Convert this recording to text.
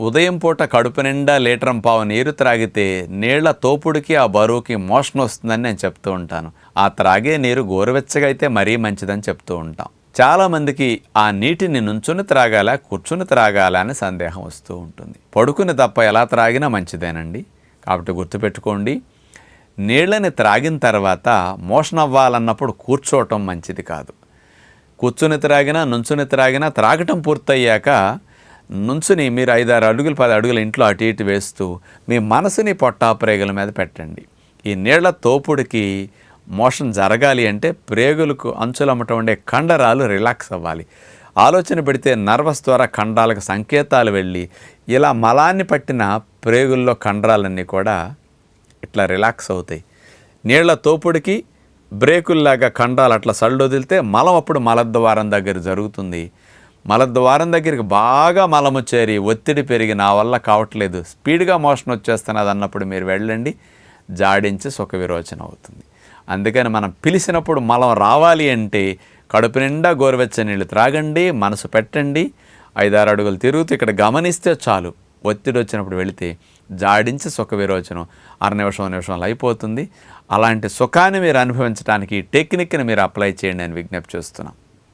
ఉదయం పూట కడుపు నిండా లీటరం పావు నీరు త్రాగితే నీళ్ళ తోపుడికి ఆ బరువుకి మోషన్ వస్తుందని నేను చెప్తూ ఉంటాను. ఆ త్రాగే నీరు గోరువెచ్చగా అయితే మరీ మంచిదని చెప్తూ ఉంటాం. చాలామందికి ఆ నీటిని నుంచుని త్రాగాల కూర్చుని త్రాగాల అని సందేహం వస్తూ ఉంటుంది. పడుకుని తప్ప ఎలా త్రాగినా మంచిదేనండి. కాబట్టి గుర్తుపెట్టుకోండి నీళ్ళని త్రాగిన తర్వాత మోషన్ అవ్వాలన్నప్పుడు కూర్చోవటం మంచిది కాదు. కూర్చుని త్రాగినా నుంచుని త్రాగినా త్రాగటం పూర్తయ్యాక నుంచుని మీరు ఐదారు అడుగులు పది అడుగుల ఇంట్లో అటు ఇటు వేస్తూ మీ మనసుని పొట్టా ప్రేగుల మీద పెట్టండి. ఈ నీళ్ళ తోపుడికి మోషన్ జరగాలి అంటే ప్రేగులకు అంచులమ్మటం ఉండే కండరాలు రిలాక్స్ అవ్వాలి. ఆలోచన పెడితే నర్వస్ ద్వారా కండరాలకు సంకేతాలు వెళ్ళి ఇలా మలాన్ని పట్టిన ప్రేగుల్లో కండరాలన్నీ కూడా ఇట్లా రిలాక్స్ అవుతాయి. నీళ్ళ తోపుడికి బ్రేకుల్లాగా కండాలు అట్లా సళ్ళు వదిలితే మలం అప్పుడు మలద్వారం దగ్గర జరుగుతుంది. మలద్వారం దగ్గరికి బాగా మలము చేరి ఒత్తిడి పెరిగి నా వల్ల కావట్లేదు. స్పీడ్గా మోషన్ వచ్చేస్తున్నది అన్నప్పుడు మీరు వెళ్ళండి. జాడించి సుఖ విరోచన అవుతుంది. అందుకని మనం పిలిచినప్పుడు మలం రావాలి అంటే కడుపు నిండా గోరువెచ్చని నీళ్ళు త్రాగండి మనసు పెట్టండి. ఐదారు అడుగులు తిరుగుతూ ఇక్కడ గమనిస్తే చాలు. ఒత్తిడి వచ్చినప్పుడు వెళితే జాడించి సుఖ విరోచనం. అర నిమిషం నిమిషంలో అయిపోతుంది. అలాంటి సుఖాన్ని మీరు అనుభవించడానికి ఈ టెక్నిక్ని మీరు అప్లై చేయండి అని విజ్ఞప్తి చేస్తున్నాం.